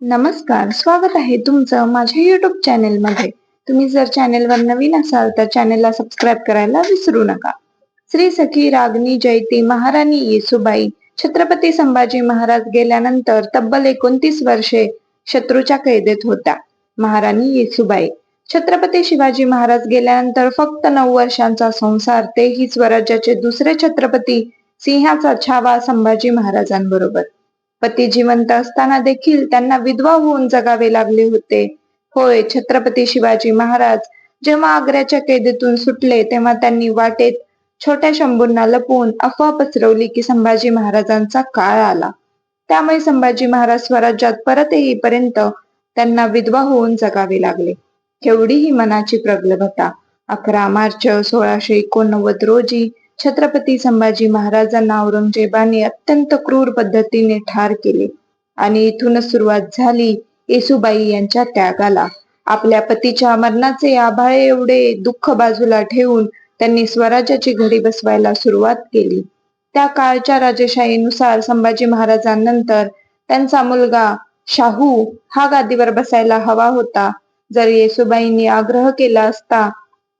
नमस्कार स्वागत आहे तुमचं माझ्या युट्यूब चॅनेलमध्ये तुम्ही जर चॅनेलवर नवीन असाल तर चॅनेलला सबस्क्राईब करायला विसरू नका. श्री सखी रागनी जयती महाराणी येसुबाई छत्रपती संभाजी महाराज गेल्यानंतर तब्बल एकोणतीस वर्षे शत्रूच्या कैदेत होत्या. महाराणी येसुबाई. छत्रपती शिवाजी महाराज गेल्यानंतर फक्त नऊ वर्षांचा संसार तेही स्वराज्याचे दुसरे छत्रपती सिंहाचा छावा संभाजी महाराजांबरोबर. पती जिवंत असताना देखील त्यांना विधवा होऊन जगावे लागले होते. होय छत्रपती शिवाजी महाराज जेव्हा आग्र्याच्या कैदेतून सुटले तेव्हा त्यांनी वाटेत छोट्या शंभूंना लपवून अफवा पसरवली की संभाजी महाराजांचा काळ आला. त्यामुळे संभाजी महाराज स्वराज्यात परत येईपर्यंत त्यांना विधवा होऊन जगावे लागले. केवढी ही मनाची प्रगल्भता. अकरा मार्च सोळाशे एकोणनव्वद रोजी छत्रपती संभाजी महाराजांना औरंगजेबाने अत्यंत क्रूर पद्धतीने ठार केले. आणि इथूनच सुरुवात झाली येसुबाई यांच्या त्यागाला. आपल्या पतीच्या मरणाचे आभाळे एवढे दुःख बाजूला ठेवून त्यांनी स्वराज्याची घडी बसवायला सुरुवात केली. त्या काळच्या राजेशाहीनुसार संभाजी महाराजांनंतर त्यांचा मुलगा शाहू हा गादीवर बसायला हवा होता. जर येसुबाईंनी आग्रह केला असता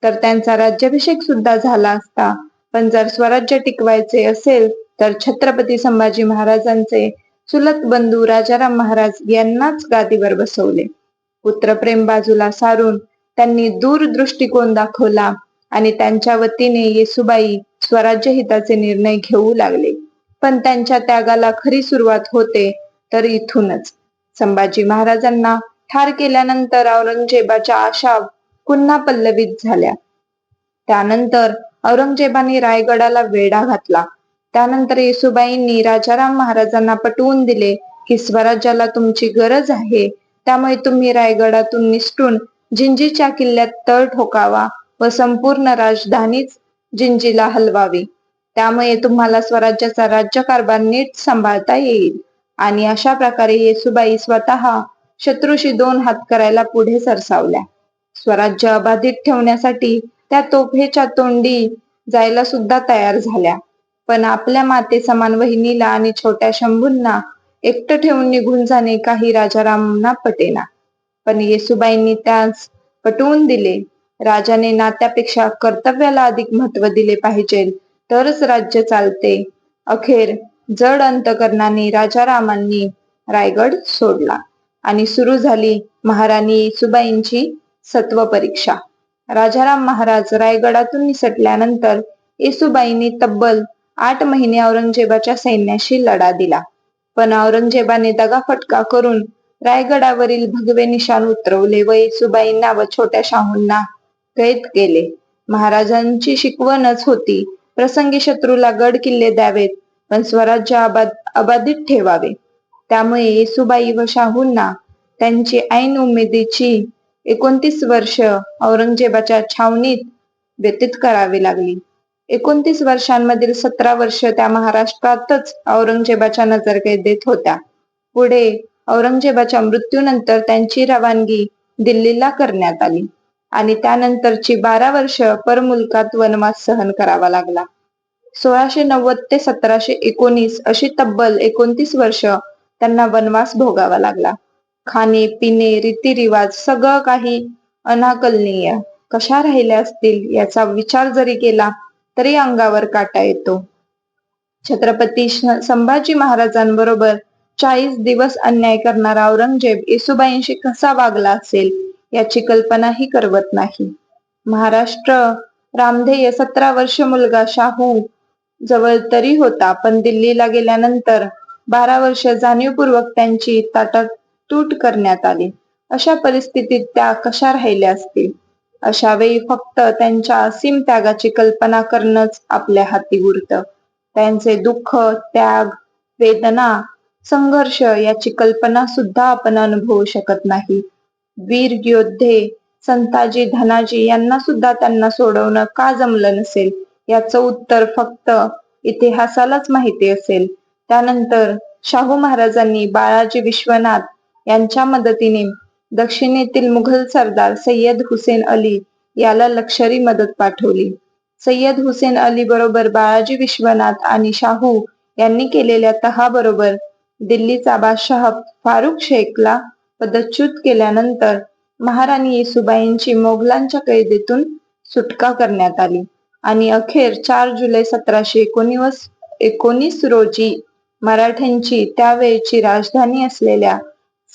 तर त्यांचा राज्याभिषेक सुद्धा झाला असता. पण जर स्वराज्य टिकवायचे असेल तर छत्रपती संभाजी महाराजांचे चुलत बंधू राजाराम महाराज यांनाच गादीवर बसवले. पुत्रप्रेम बाजूला सारून त्यांनी दूरदृष्टिकोन दाखवला आणि त्यांच्या वतीने येसुबाई स्वराज्य हिताचे निर्णय घेऊ लागले. पण त्यांच्या त्यागाला खरी सुरुवात होते तर इथूनच. संभाजी महाराजांना ठार केल्यानंतर औरंगजेबाच्या आशा पुन्हा पल्लवित झाल्या. त्यानंतर औरंगजेबाने रायगडाला वेढा घातला. त्यानंतर येसुबाईंनी राजाराम महाराजांना पटवून दिले की स्वराज्याला तुमची गरज आहे. त्यामुळे तुम्ही रायगडातून निसटून जिंजीच्या किल्ल्यात तळ ठोकावा व संपूर्ण राजधानीच जिंजीला हलवावी. त्यामुळे तुम्हाला स्वराज्याचा राज्यकारभार नीट सांभाळता येईल. आणि अशा प्रकारे येसुबाई स्वतः शत्रूशी दोन हात करायला पुढे सरसावल्या. स्वराज्य अबाधित ठेवण्यासाठी त्या तोफेच्या तोंडी जायला सुद्धा तयार झाल्या. पण आपल्या माते समान वहिनीला आणि छोट्या शंभूंना एकटं ठेवून निघून जाणे काही राजारामांना पटेना. पण येसुबाईंनी त्यास पटवून दिले. राजाने नात्यापेक्षा कर्तव्याला अधिक महत्त्व दिले पाहिजे. तरच राज्य चालते. अखेर जड अंतकरणाने राजारामांनी रायगड सोडला. आणि सुरू झाली महाराणी येसुबाईंची सत्व परीक्षा. राजाराम महाराज रायगडातून निसटल्यानंतर येसुबाईंनी तब्बल आठ महिने औरंगजेबाच्या सैन्याशी लढा दिला. पण औरंगजेबाने दगाफटका करून रायगडावरील भगवे निशाण उतरवले व येसुबाईंना व छोट्या शाहूंना कैद केले. महाराजांची शिकवणच होती प्रसंगी शत्रूला गड किल्ले द्यावेत पण स्वराज्य अबाद अबाधित ठेवावे. त्यामुळे येसुबाई व शाहूंना त्यांची ऐन उमेदीची एकोणतीस वर्ष औरंगजेबाच्या छावणीत व्यतीत करावी लागली. एकोणतीस वर्षांमधील सतरा वर्ष त्या महाराष्ट्रातच औरंगजेबाच्या नजरकैदेत होत्या. पुढे औरंगजेबाच्या मृत्यूनंतर त्यांची रवानगी दिल्लीला करण्यात आली आणि त्यानंतरची बारा वर्ष परमुलकात वनवास सहन करावा लागला. सोळाशे नव्वद ते सतराशे एकोणीस अशी तब्बल एकोणतीस वर्ष त्यांना वनवास भोगावा लागला. खाणे पिणे रीतिरिवाज सगळं काही अनाकलनीय. कशा राहिल्या असतील याचा विचार जरी केला तरी अंगावर काटा येतो. छत्रपती संभाजी महाराजांबरोबर चाळीस दिवस अन्याय करणारा औरंगजेब येसुबाईंशी कसा वागला असेल याची कल्पनाही करवत नाही. महाराष्ट्र रामधेय सतरा वर्ष मुलगा शाहू जवळ तरी होता पण दिल्लीला गेल्यानंतर बारा वर्ष जाणीवपूर्वक त्यांची ताटात तूट करण्यात आली. अशा परिस्थितीत त्या कशा राहिल्या असतील? अशा वेळी फक्त त्यांच्या असीम त्यागाची कल्पना करणंच आपल्या हाती उरत. त्यांचे दुःख त्याग वेदना संघर्ष याची कल्पना सुद्धा आपण अनुभवू शकत नाही. वीर योद्धे संताजी धनाजी यांना सुद्धा त्यांना सोडवणं का जमलं नसेल? याचं उत्तर फक्त इतिहासालाच माहिती असेल. त्यानंतर शाहू महाराजांनी बाळाजी विश्वनाथ यांच्या मदतीने दक्षिणेतील मुघल सरदार सय्यद हुसेन अली याला लष्करी मदत पाठवली. सय्यद हुसेन अली बरोबर बाळाजी विश्वनाथ आणि शाहू यांनी केलेल्या तहाबरोबर दिल्लीचा बादशाह फारुख शेखला पदच्युत केल्यानंतर महाराणी येसुबाईंची मोगलांच्या कैदेतून सुटका करण्यात आली आणि अखेर चार जुलै सतराशे एकोणीस एकोणीस रोजी मराठ्यांची त्यावेळची राजधानी असलेल्या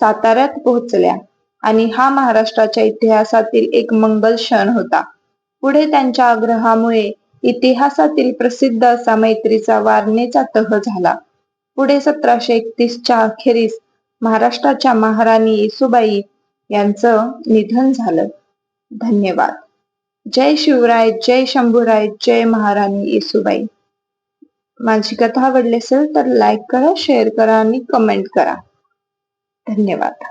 साताऱ्यात पोहोचल्या आणि हा महाराष्ट्राच्या इतिहासातील एक मंगल क्षण होता. पुढे त्यांच्या आग्रहामुळे इतिहासातील प्रसिद्ध असा मैत्रीचा वारणेचा तह झाला. पुढे सतराशे एकतीसच्या अखेरीस महाराष्ट्राच्या महाराणी येसुबाई यांचं निधन झालं. धन्यवाद. जय शिवराय जय शंभूराय जय महाराणी येसुबाई माझी कथा आवडली असेल तर लाईक करा शेअर करा आणि कमेंट करा. धन्यवाद.